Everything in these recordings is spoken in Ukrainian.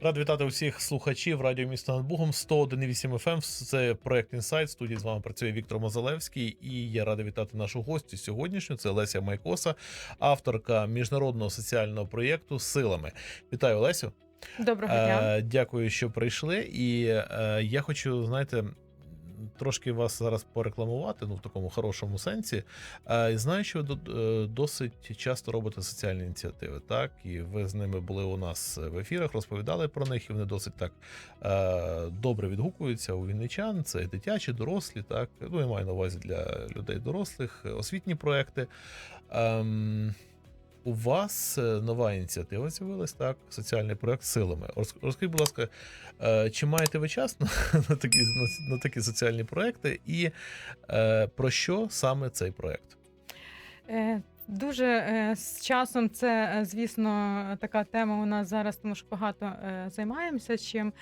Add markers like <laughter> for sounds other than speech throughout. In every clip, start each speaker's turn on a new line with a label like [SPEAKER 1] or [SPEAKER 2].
[SPEAKER 1] Рад вітати усіх слухачів радіо місто над Бугом 101,8 FM. Це проект Інсайт. Студії з вами працює Віктор Мозалевський. І я радий вітати нашу гостю сьогоднішню. Це Леся Майкоса, авторка міжнародного соціального проєкту Силами. Вітаю, Лесю.
[SPEAKER 2] Доброго дня.
[SPEAKER 1] Е, Дякую, що прийшли. І е, я хочу, знаєте. Трошки вас зараз порекламувати, ну в такому хорошому сенсі. Е, Знаю, що ви е, досить часто робите соціальні ініціативи, так і ви з ними були у нас в ефірах, розповідали про них, і вони dосить так е, добре відгукуються у вінничан. Це дитячі, дорослі, так. Ну, я маю на увазі для людей дорослих, освітні проекти. У вас е, нова ініціатива з'явилась, так? Соціальний проект силами. Роз- Розкажіть, будь ласка, е, чи маєте ви час на, <laughs> на, такі, на, на такі соціальні проекти, і е, про що саме цей проект?
[SPEAKER 2] Дуже е, з часом це, е, звісно, така тема у нас зараз, тому що багато е, займаємося чим.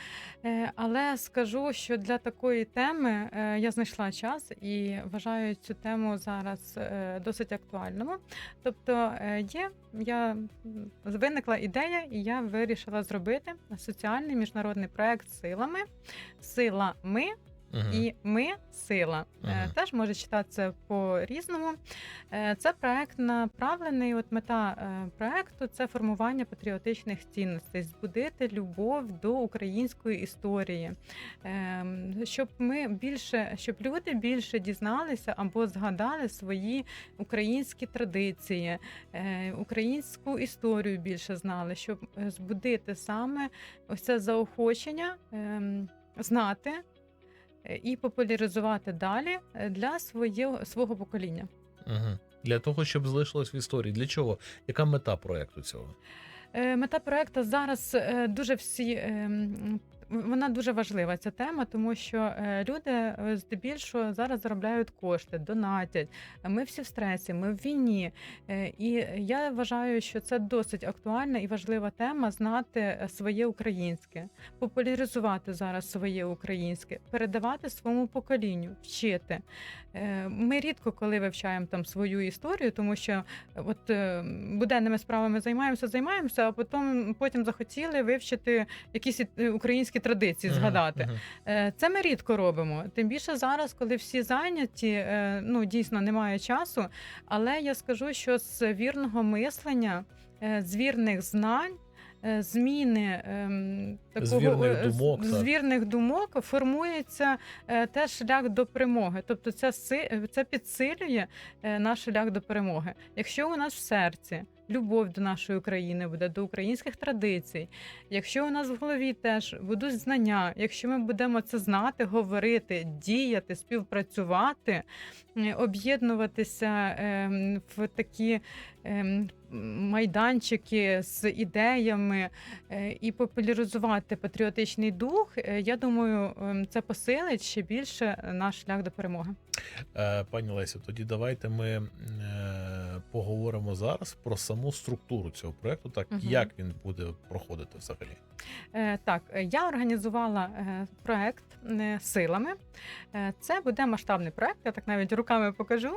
[SPEAKER 2] Але скажу, що для такої теми я знайшла час і вважаю цю тему зараз досить актуальною. Тобто, є я виникла ідея, і я вирішила зробити соціальний міжнародний проект силами. Сила
[SPEAKER 1] Мгм.
[SPEAKER 2] і ми сила.
[SPEAKER 1] Мгм.
[SPEAKER 2] Теж може читатися по-різному. Е, Це проект направлений. От мета е, проекту це формування патріотичних цінностей, збудити любов до української історії, Ем, щоб ми більше, щоб люди більше дізналися або згадали свої українські традиції, українську історію більше знали, щоб збудити саме ось це заохочення ем, знати і популяризувати далі е, для своє, свого покоління.
[SPEAKER 1] Угу. Для того, щоб залишилось в історії. Для чого? Яка мета проекту цього?
[SPEAKER 2] Е, Мета проекту зараз е, дуже всі. Вона дуже важлива ця тема, тому що е, люди е, здебільшого зараз заробляють кошти, донатять. Ми всі в стресі, ми в війні. Е, І я вважаю, що це досить актуальна і важлива тема знати своє українське, популяризувати зараз своє українське, передавати своєму поколінню, вчити. Ми рідко коли вивчаємо там свою історію, тому що от буденними справами займаємося, займаємося, а потім потім захотіли вивчити якісь е, українські традиції, згадати. Е, Це ми рідко робимо. Тим більше зараз, коли всі зайняті, е, ну дійсно немає часу. Але я скажу, що з вірного мислення, е, з вірних знань. Зміни ем, такого
[SPEAKER 1] вірних
[SPEAKER 2] е,
[SPEAKER 1] думок,
[SPEAKER 2] з
[SPEAKER 1] так.
[SPEAKER 2] думок формується теж шлях до перемоги. Тобто, це це підсилює наш шлях до перемоги. Якщо у нас в серці любов до нашої України буде, до українських традицій, якщо у нас в голові теж будуть знання, якщо ми будемо це знати, говорити, діяти, співпрацювати, об'єднуватися ем, в такі ем, майданчики з ідеями е, і популяризувати патріотичний дух, е, я думаю, ем, це посилить ще більше наш шлях до перемоги.
[SPEAKER 1] Е, Пані Лесю, тоді давайте ми поговоримо зараз про саму структуру цього проекту, так
[SPEAKER 2] Мгм.
[SPEAKER 1] як він буде проходити взагалі.
[SPEAKER 2] Так, я організувала проект силами. Це буде масштабний проект. Я так навіть руками покажу,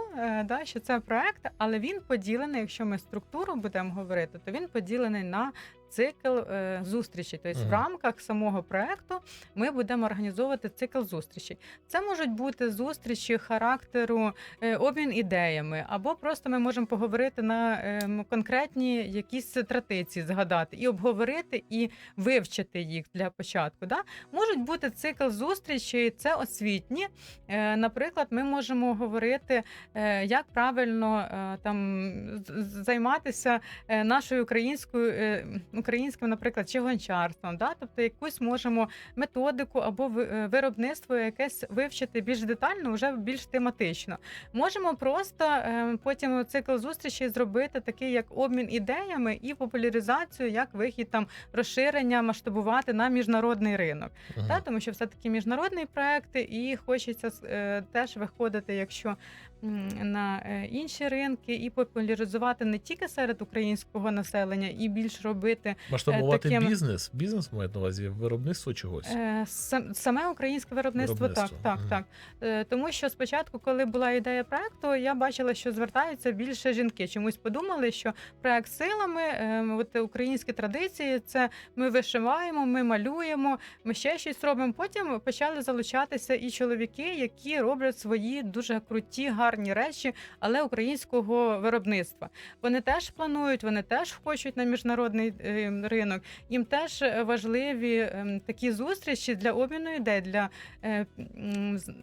[SPEAKER 2] да, що це проект, але він поділений. Якщо ми структуру будемо говорити, то він поділений на цикл е, зустрічей. Тобто, в
[SPEAKER 1] Мгм.
[SPEAKER 2] рамках самого проекту ми будемо організовувати цикл зустрічей. Це можуть бути зустрічі характеру, е, обмін ідеями, або просто ми можемо поговорити на е, конкретні якісь традиції, згадати і обговорити і вивчити їх для початку. Да? Можуть бути цикл зустрічей, це освітні. Е, Наприклад, ми можемо говорити, е, як правильно е, там з- з- займатися е, нашою українською е, українським, наприклад, чи гончарством. Да? Тобто якусь можемо методику або е, виробництво якесь вивчити більш детально, вже більш тематично. Можемо просто е, потім цикл зустрічей зробити такий, як обмін ідеями і популяризацію, як вихід там розширення, масштабувати на міжнародний ринок.
[SPEAKER 1] Мгм.
[SPEAKER 2] Та, тому що все таки міжнародні проекти, і хочеться е, теж виходити, якщо на е, інші ринки, і популяризувати не тільки серед українського населення, і більш робити бути
[SPEAKER 1] Масштабувати
[SPEAKER 2] таким-
[SPEAKER 1] бізнес, бізнес має на увазі виробництво чогось.
[SPEAKER 2] Е, Саме українське виробництво,
[SPEAKER 1] Виробництво,
[SPEAKER 2] так, так,
[SPEAKER 1] мгм.
[SPEAKER 2] так. Е, Тому що спочатку, коли була ідея проекту, я бачила, що звертаються більше жінки. Чомусь подумали, що проект силами, е, от українські традиції, це ми вишиваємо, ми малюємо, ми ще щось робимо. Потім почали залучатися і чоловіки, які роблять свої дуже круті, гарні речі, але українського виробництва. Вони теж планують, вони теж хочуть на міжнародний е, ринок. Їм теж е, важливі ем, такі зустрічі для обміну ідей, для е,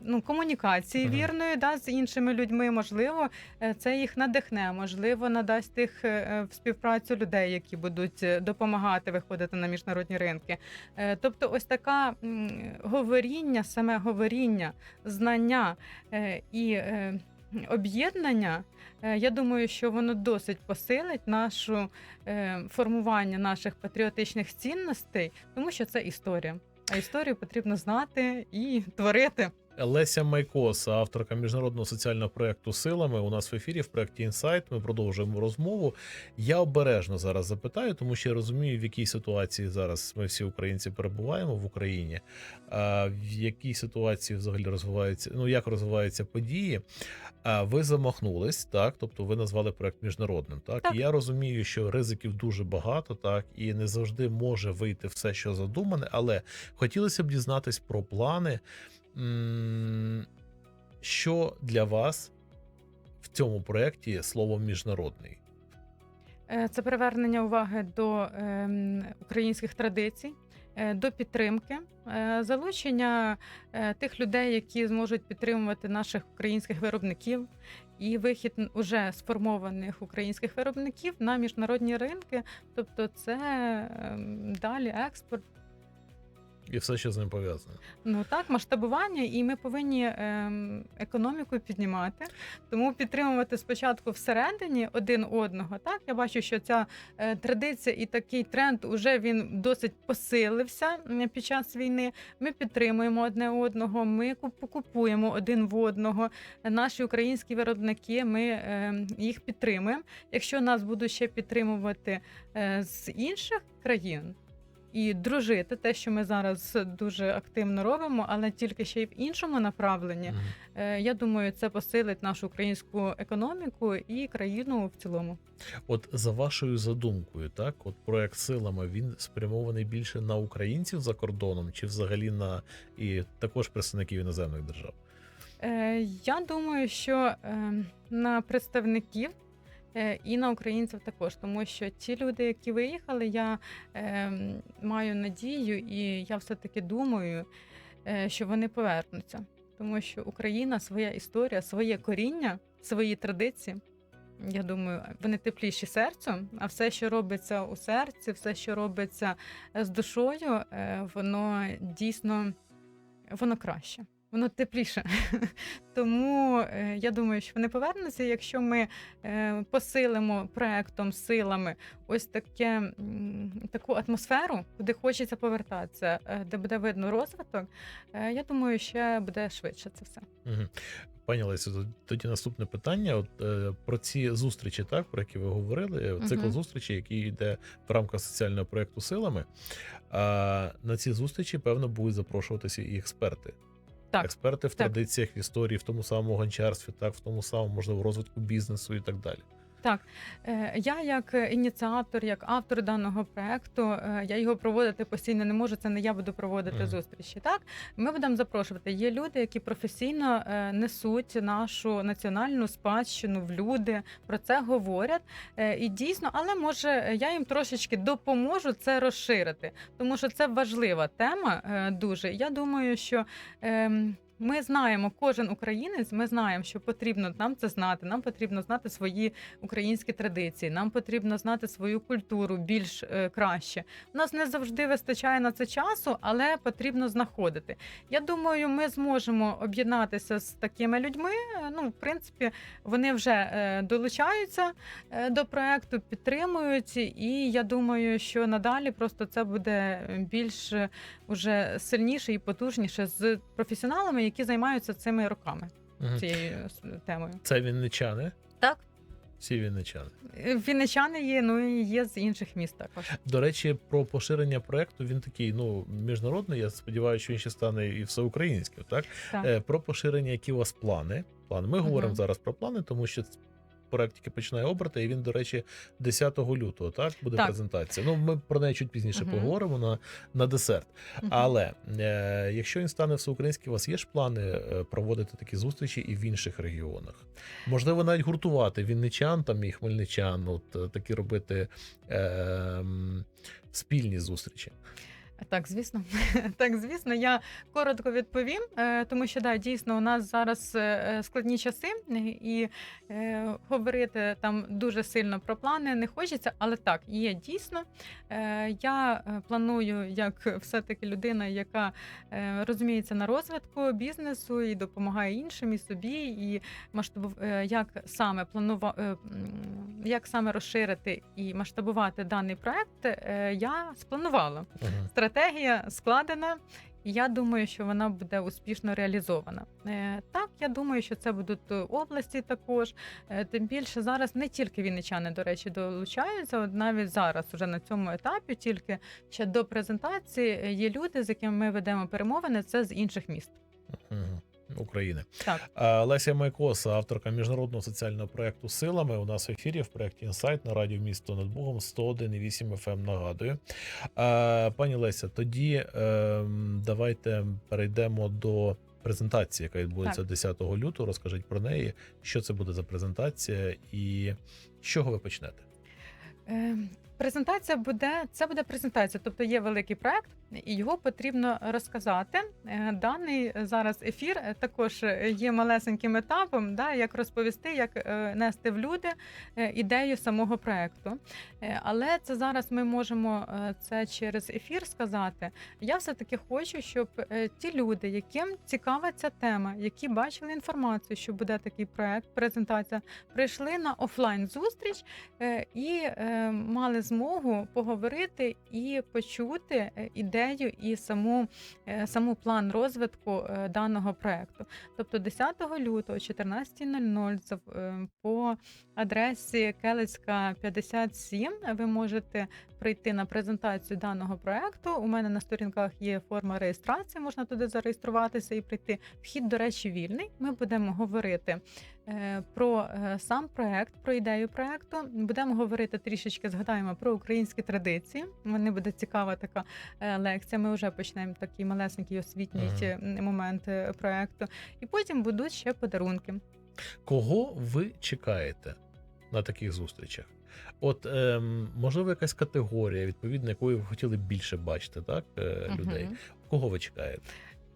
[SPEAKER 2] ну, комунікації вірної да, з іншими людьми. Можливо, е, це їх надихне, можливо, надасть е, в співпрацю людей, які будуть допомагати виходити на міжнародні ринки. Тобто, ось така говоріння, саме говоріння, знання і об'єднання. е, Я думаю, що воно досить посилить нашу е, формування наших патріотичних цінностей, тому що це історія. А історію потрібно знати і творити.
[SPEAKER 1] Леся Майкос, авторка міжнародного соціального проекту Силами. У нас в ефірі в проєкті Інсайт. Ми продовжуємо розмову. Я обережно зараз запитаю, тому що я розумію, в якій ситуації зараз ми всі українці перебуваємо в Україні. А в якій ситуації взагалі розвиваються, ну як розвиваються події. А ви замахнулись, так? Тобто ви назвали проект міжнародним. Так?
[SPEAKER 2] Так.
[SPEAKER 1] я розумію, що ризиків дуже багато, так і не завжди може вийти все, що задумане, але хотілося б дізнатись про плани. Що для вас в цьому проєкті слово міжнародний?
[SPEAKER 2] Е, Це привернення уваги до ем, українських традицій, е, до підтримки, е, залучення тих людей, які зможуть підтримувати наших українських виробників, і вихід уже сформованих українських виробників на міжнародні ринки. Тобто, це ем, далі експорт.
[SPEAKER 1] І все, що з ним пов'язане.
[SPEAKER 2] Ну так, масштабування, і ми повинні ем, економіку піднімати. Тому підтримувати спочатку всередині один одного. Так, я бачу, що ця е, традиція і такий тренд уже він досить посилився під час війни. Ми підтримуємо одне одного, ми куп- купуємо один в одного. Наші українські виробники, ми ем, їх підтримуємо. Якщо нас будуть ще підтримувати е, з інших країн і дружити, те, що ми зараз дуже активно робимо, але тільки ще й в іншому направленні. Е, Я думаю, це посилить нашу українську економіку і країну в цілому.
[SPEAKER 1] От за вашою задумкою, так, от проект силами він спрямований більше на українців за кордоном, чи взагалі на і також представників іноземних держав?
[SPEAKER 2] Е, Я думаю, що е, на представників. Е, І на українців також, тому що ті люди, які виїхали, я е, маю надію, і я все-таки думаю, е, що вони повернуться, тому що Україна, своя історія, своє коріння, свої традиції. Я думаю, вони тепліші серцю, а все, що робиться у серці, все, що робиться з душою, е, воно дійсно воно краще, воно тепліше. <laughs> Тому е, я думаю, що вони повернуться, якщо ми е, посилимо проектом силами ось таке таку атмосферу, куди хочеться повертатися, е, де буде видно розвиток. е, Я думаю, ще буде швидше це все.
[SPEAKER 1] Угу. Пані Лесю, тод- тоді наступне питання. От е, про ці зустрічі, так про які ви говорили, цикл
[SPEAKER 2] Мгм.
[SPEAKER 1] зустрічей, який йде в рамках соціального проекту силами. А на ці зустрічі, певно, будуть запрошуватися і експерти.
[SPEAKER 2] Так,
[SPEAKER 1] експерти в
[SPEAKER 2] так.
[SPEAKER 1] традиціях, в історії, в тому самому гончарстві, так, в тому самому, можливо, розвитку бізнесу і так далі.
[SPEAKER 2] Е, Я як ініціатор, як автор даного проекту, е, я його проводити постійно не можу. Це не я буду проводити
[SPEAKER 1] Мгм.
[SPEAKER 2] зустрічі. Так ми будемо запрошувати. Є люди, які професійно е, несуть нашу національну спадщину в люди, про це говорять. І дійсно, але може я їм трошечки допоможу це розширити, тому що це важлива тема дуже. Я думаю, що. Ми знаємо, кожен українець, ми знаємо, що потрібно нам це знати. Нам потрібно знати свої українські традиції. Нам потрібно знати свою культуру більш е, краще. У нас не завжди вистачає на це часу, але потрібно знаходити. Я думаю, ми зможемо об'єднатися з такими людьми. Ну, в принципі, вони вже е, долучаються е, до проекту, підтримують, і я думаю, що надалі просто це буде більш е, уже сильніше і потужніше з професіоналами, які займаються цими роками
[SPEAKER 1] Мгм.
[SPEAKER 2] цією темою.
[SPEAKER 1] Це вінничани.
[SPEAKER 2] Так.
[SPEAKER 1] Всі вінничани.
[SPEAKER 2] Е, Вінничани є, ну і є з інших міст також.
[SPEAKER 1] До речі, про поширення проекту він такий, ну, міжнародний. Я сподіваюся, що він ще стане і всеукраїнським. Так?
[SPEAKER 2] Так.
[SPEAKER 1] Е, про поширення, які у вас плани. Плани. Ми говоримо зараз про плани, тому що проект тільки починає обрати, і він, до речі, 10 лютого так буде
[SPEAKER 2] Так.
[SPEAKER 1] презентація. Ну, ми про неї чуть пізніше
[SPEAKER 2] Мгм.
[SPEAKER 1] поговоримо на, на десерт.
[SPEAKER 2] Мгм.
[SPEAKER 1] Але е, якщо він стане всеукраїнський, у вас є ж плани е, проводити такі зустрічі і в інших регіонах? Можливо, навіть гуртувати вінничан там і хмельничан, от е, такі робити е, спільні зустрічі.
[SPEAKER 2] Так, звісно, <laughs> так, звісно, я коротко відповім, е, тому що да, дійсно у нас зараз е, складні часи, е, і е, говорити там дуже сильно про плани не хочеться, але так, є дійсно. Е, Я е, планую, як все-таки людина, яка е, розуміється на розвитку бізнесу і допомагає іншим і собі, і масштабу, е, як саме планува... е, як саме розширити і масштабувати даний проект, е, я спланувала.
[SPEAKER 1] Мгм.
[SPEAKER 2] Стратегія складена, і я думаю, що вона буде успішно реалізована. Е, Так, я думаю, що це будуть е, області також. Е, Тим більше зараз не тільки вінничани, до речі, долучаються. От навіть зараз, уже на цьому етапі, тільки ще до презентації є люди, з якими ми ведемо перемовини. Це з інших міст.
[SPEAKER 1] Мгм. України.
[SPEAKER 2] Так.
[SPEAKER 1] Леся Майкоса, авторка міжнародного соціального проекту Силами. У нас в ефірі в проєкті Інсайт на радіо місто над Богом 101,8 FM, ем, Нагадую. Пані Леся, тоді ем, давайте перейдемо до презентації, яка відбудеться 10 лютого. Розкажіть про неї, що це буде за презентація і з чого ви почнете.
[SPEAKER 2] Е, Презентація буде це буде презентація, тобто є великий проект, і його потрібно розказати. Е, Даний зараз ефір е, також є малесеньким етапом, да, як розповісти, як е, нести в люди е, ідею самого проекту. Е, Але це зараз ми можемо е, це через ефір сказати. Я все таки хочу, щоб е, ті люди, яким цікава ця тема, які бачили інформацію, що буде такий проект, презентація, прийшли на офлайн зустріч е, і е, мали змогу поговорити і почути е, ідею і саму, е, саму план розвитку е, даного проекту. Тобто 10 лютого, 14.00 е, по адресі Келицька 57 ви можете прийти на презентацію даного проекту. У мене на сторінках є форма реєстрації, можна туди зареєструватися і прийти. Вхід, до речі, вільний. Ми будемо говорити про е, сам проект, про ідею проекту. Будемо говорити трішечки, згадаємо про українські традиції. Мені буде цікава така е, лекція. Ми вже почнемо такий малесенький освітній е, момент е, проекту. І потім будуть ще подарунки.
[SPEAKER 1] Кого ви чекаєте на таких зустрічах? От, ем, можливо, якась категорія, відповідно, якої ви хотіли більше бачити, так, е, людей.
[SPEAKER 2] Мгм.
[SPEAKER 1] Кого ви чекаєте?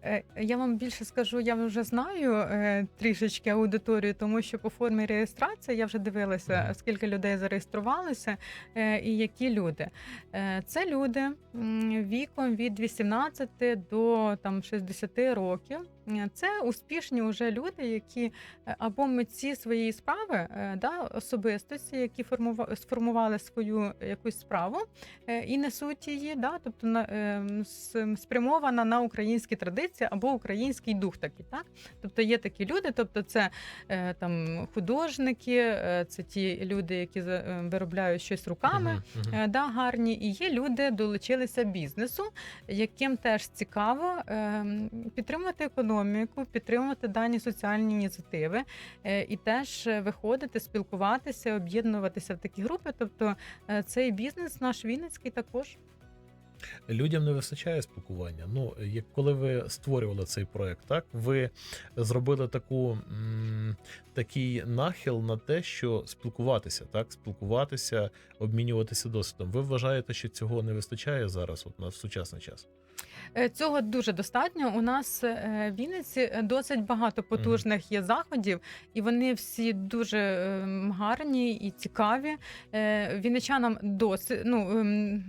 [SPEAKER 2] Е, Я вам більше скажу, я вже знаю е, трішечки аудиторію, тому що по формі реєстрації я вже дивилася, скільки людей зареєструвалися е, і які люди. Е, Це люди віком від 18 до там 60 років. Е, Це успішні вже люди, які е, або митці своєї справи, е, да, особистості, які формува- сформували свою якусь справу і несуть її, да, тобто на, спрямована на українські традиції або український дух такий. Так? Тобто є такі люди, тобто це там художники, це ті люди, які виробляють щось руками.
[SPEAKER 1] Мгм.
[SPEAKER 2] Е, Да, гарні, і є люди, долучилися бізнесу, яким теж цікаво е, підтримувати економіку, підтримувати дані соціальні ініціативи, е, і теж е, виходити, спілкуватися, об'єднуватися в такі групи. Тобто е, цей бізнес наш Вінницький також.
[SPEAKER 1] Людям не вистачає спілкування. Ну, як коли ви створювали цей проект, так ви зробили таку м, такий нахил на те, що спілкуватися, так, спілкуватися, обмінюватися досвідом. Ви вважаєте, що цього не вистачає зараз, от на в сучасний час?
[SPEAKER 2] Е, Цього дуже достатньо. У нас е, в Вінниці е, досить багато потужних є заходів, і вони всі дуже ем, гарні і цікаві. Вінничанам досить ну, ем,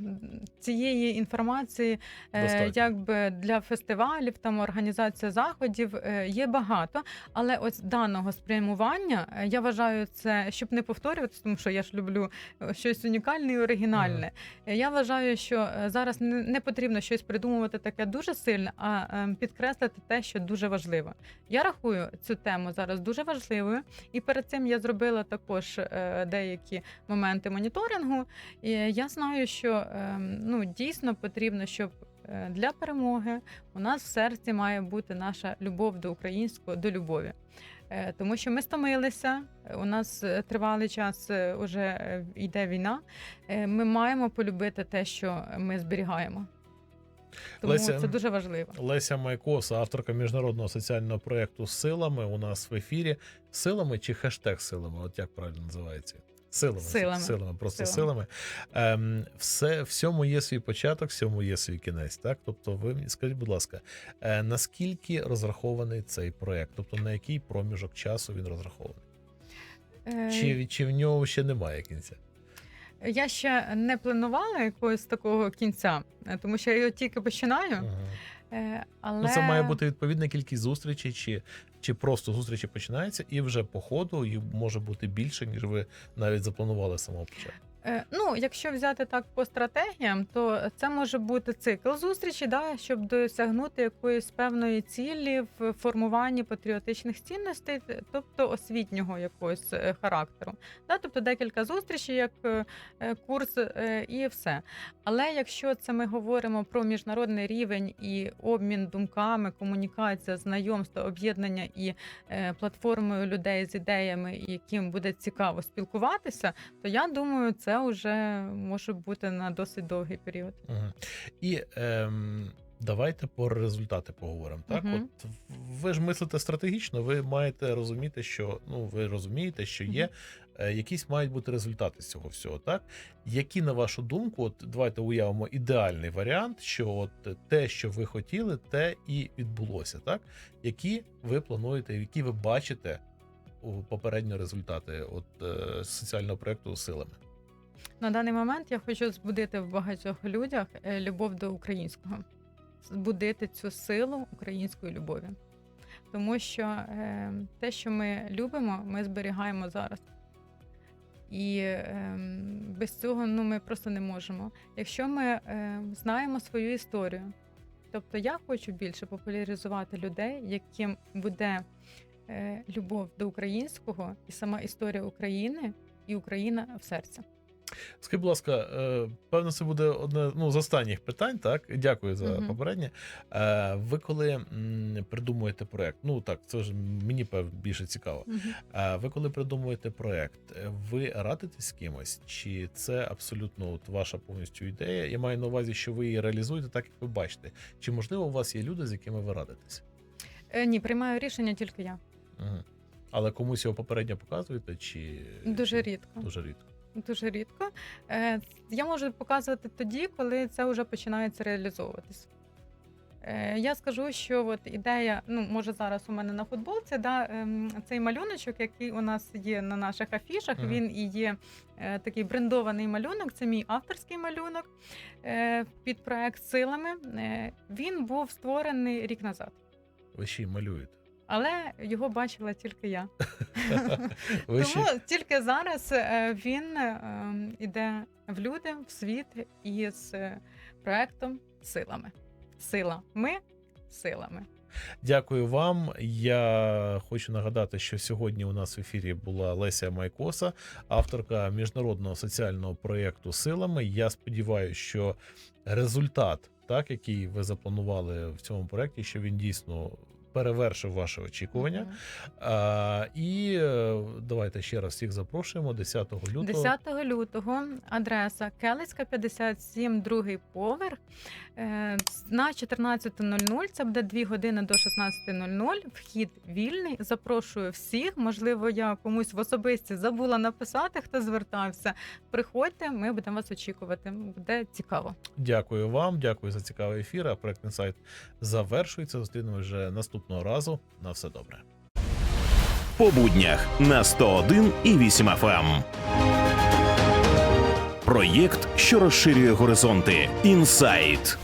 [SPEAKER 2] цієї інформації, е,
[SPEAKER 1] Достатньо.
[SPEAKER 2] якби для фестивалів, там організація заходів е, є багато. Але ось даного спрямування е, я вважаю це, щоб не повторюватися, тому що я ж люблю щось унікальне і оригінальне. Е, Я вважаю, що зараз не потрібно щось придумувати таке дуже сильне, а підкреслити те, що дуже важливо. Я рахую цю тему зараз дуже важливою, і перед цим я зробила також деякі моменти моніторингу. І я знаю, що е, ну дійсно потрібно, щоб е, для перемоги у нас в серці має бути наша любов до українського, до любові. Е, Тому що ми стомилися, у нас е, тривалий час е, уже е, йде війна. Ми маємо полюбити те, що ми зберігаємо. Тому
[SPEAKER 1] Леся,
[SPEAKER 2] це дуже важливо.
[SPEAKER 1] Леся Майкоса, авторка міжнародного соціального проєкту Силами. У нас в ефірі силами чи хештег силами? От як правильно називається? Силами,
[SPEAKER 2] Силами.
[SPEAKER 1] просто
[SPEAKER 2] Силами.
[SPEAKER 1] силами. Ем, все, всьому є свій початок, всьому є свій кінець. Так, тобто, ви мені скажіть, будь ласка, е, наскільки розрахований цей проєкт? Тобто на який проміжок часу він розрахований?
[SPEAKER 2] Е,
[SPEAKER 1] Чи, чи в нього ще немає кінця?
[SPEAKER 2] Я ще не планувала якогось такого кінця, е, тому що я його тільки починаю.
[SPEAKER 1] Ага.
[SPEAKER 2] Але
[SPEAKER 1] Ну, це має бути відповідна кількість зустрічей, чи, чи просто зустрічі починаються, і вже по ходу їх може бути більше, ніж ви навіть запланували з самого початку.
[SPEAKER 2] Е, Ну, якщо взяти так по стратегіям, то це може бути цикл зустрічі, да, щоб досягнути якоїсь певної цілі в формуванні патріотичних цінностей, тобто освітнього якогось е, характеру. Да, тобто декілька зустрічей, як е, е, курс е, і все. Але якщо це ми говоримо про міжнародний рівень і обмін думками, комунікація, знайомство, об'єднання і е, платформою людей з ідеями, яким буде цікаво спілкуватися, то я думаю, це вже може бути на досить довгий період.
[SPEAKER 1] Угу. І ем, давайте про результати поговоримо. Так,
[SPEAKER 2] Мгм.
[SPEAKER 1] от ви ж мислите стратегічно, ви маєте розуміти, що ну ви розумієте, що є е, якісь мають бути результати з цього всього. Так, які на вашу думку, от давайте уявимо ідеальний варіант, що от те, що ви хотіли, те і відбулося. Так, які ви плануєте, які ви бачите у попередньо результати от е, соціального проекту силами.
[SPEAKER 2] На даний момент я хочу збудити в багатьох людях е, любов до українського, збудити цю силу української любові. Тому що е, те, що ми любимо, ми зберігаємо зараз. І е, без цього ну, ми просто не можемо. Якщо ми е, знаємо свою історію, тобто я хочу більше популяризувати людей, яким буде е, любов до українського і сама історія України і Україна в серці.
[SPEAKER 1] Скажіть, будь ласка, е, певно, це буде одне ну, з останніх питань. Так, дякую за
[SPEAKER 2] Мгм.
[SPEAKER 1] попереднє. Е, Ви коли придумуєте проект, ну так, це ж мені більше цікаво. А ви коли придумуєте проект, е, ви радитесь з кимось? Чи це абсолютно от ваша повністю ідея? Я маю на увазі, що ви її реалізуєте так, як ви бачите. Чи можливо у вас є люди, з якими ви радитесь?
[SPEAKER 2] Е, Ні, приймаю рішення тільки я.
[SPEAKER 1] Угу. Але комусь його попередньо показуєте, чи
[SPEAKER 2] Дуже рідко.
[SPEAKER 1] Дуже рідко.
[SPEAKER 2] Дуже рідко. Е, Я можу показувати тоді, коли це вже починається реалізовуватись. Е, Я скажу, що от ідея, ну може зараз у мене на футболці, да, ем, цей малюночок, який у нас є на наших афішах,
[SPEAKER 1] Мгм.
[SPEAKER 2] він і є е, такий брендований малюнок. Це мій авторський малюнок під проект силами. Він був створений рік назад,
[SPEAKER 1] Ви ще й малюєте.
[SPEAKER 2] Але його бачила тільки я. <laughs> Тому
[SPEAKER 1] ще...
[SPEAKER 2] тільки зараз е, він е, іде в люди, в світ із е, проектом силами. Сила. Ми силами.
[SPEAKER 1] Дякую вам. Я хочу нагадати, що сьогодні у нас в ефірі була Леся Майкоса, авторка міжнародного соціального проєкту Силами. Я сподіваюся, що результат, так який ви запланували в цьому проєкті, що він дійсно перевершив ваші очікування. А, і е, давайте ще раз всіх запрошуємо 10 лютого.
[SPEAKER 2] 10 лютого адреса Келицька, 57, другий поверх. Е, На 14.00 це буде 2 години до 16.00. Вхід вільний. Запрошую всіх. Можливо, я комусь в особисті забула написати, хто звертався. Приходьте, ми будемо вас очікувати. Буде цікаво.
[SPEAKER 1] Дякую вам, дякую за цікавий ефір. А проект інсайт завершується. Зустрінемо вже наступного разу. На все добре.
[SPEAKER 3] по буднях на 101 і 8 FM. Проєкт, що розширює горизонти. Інсайт.